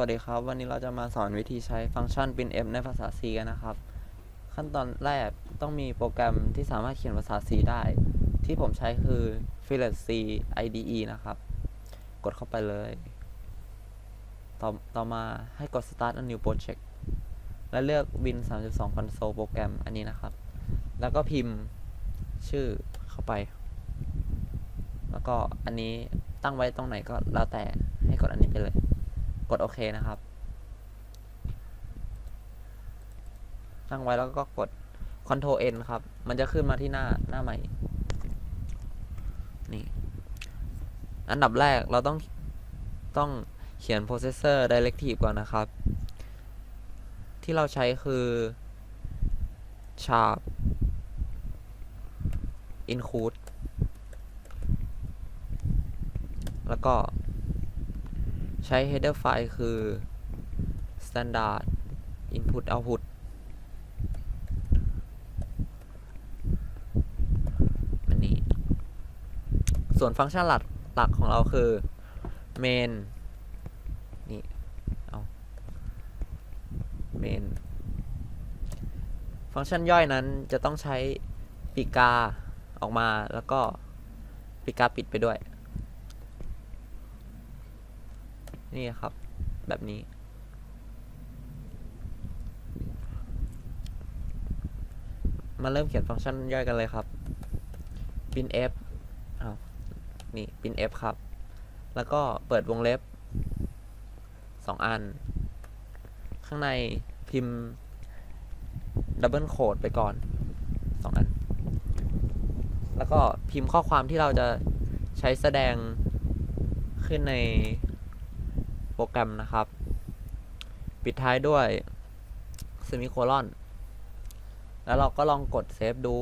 วัสดีครับ วันนี้เราจะมาสอนวิธีใช้ฟังก์ชัน printf ในภาษา C กันนะครับ ขั้นตอนแรกต้องมีโปรแกรมที่สามารถเขียนภาษา C ได้ ที่ผมใช้คือ f i l e t C IDE นะครับ กดเข้าไปเลย ต่อต่อมาให้กด start a new project และเลือก Win 32 console โปรแกรมอันนี้นะครับ แล้วก็พิมพ์ชื่อเข้าไป แล้วก็อันนี้ตั้งไว้ตรงไหนก็แล้วแต่ให้กดอันนี้ไปเลย กดโอเคนะครับ ตั้งไว้แล้วก็กด Ctrl N ครับ มันจะขึ้นมาที่หน้าหน้าใหม่ นี่ อันดับแรกเราต้องต้องเขียน processor directive ก่อนนะครับ ที่เราใช้คือ sharp include แล้วก็ ใช้ header file คือ standard input output อันนี้ ส่วนฟังก์ชันหลักหลักของเราคือ main นี่ เอา main ฟังก์ชันย่อยนั้นจะต้องใช้ปีกาออกมาแล้วก็ปีกาปิดไปด้วย นี่ครับ แบบนี้ มาเริ่มเขียนฟังก์ชันย่อยกันเลยครับ printf อ้าวนี่ printf ครับ แล้วก็เปิดวงเล็บสองอัน ข้างในพิมพ์ดับเบิลโคดไปก่อนสองอัน แล้วก็พิมพ์ข้อความที่เราจะใช้แสดงขึ้นใน โปรแกรมนะครับ ปิดท้ายด้วยเซมิโคลอน แล้วเราก็ลองกดเซฟดู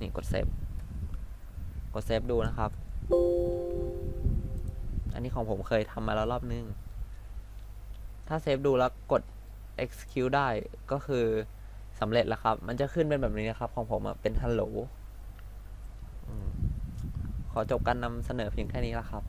นี่กดเซฟ กดเซฟดูนะครับ อันนี้ของผมเคยทำมาแล้วรอบนึง ถ้าเซฟดูแล้วกด execute ได้ก็คือสำเร็จแล้วครับ มันจะขึ้นเป็นแบบนี้นะครับ ของผมเป็น hello ขอจบการนำเสนอเพียงแค่นี้แล้วครับ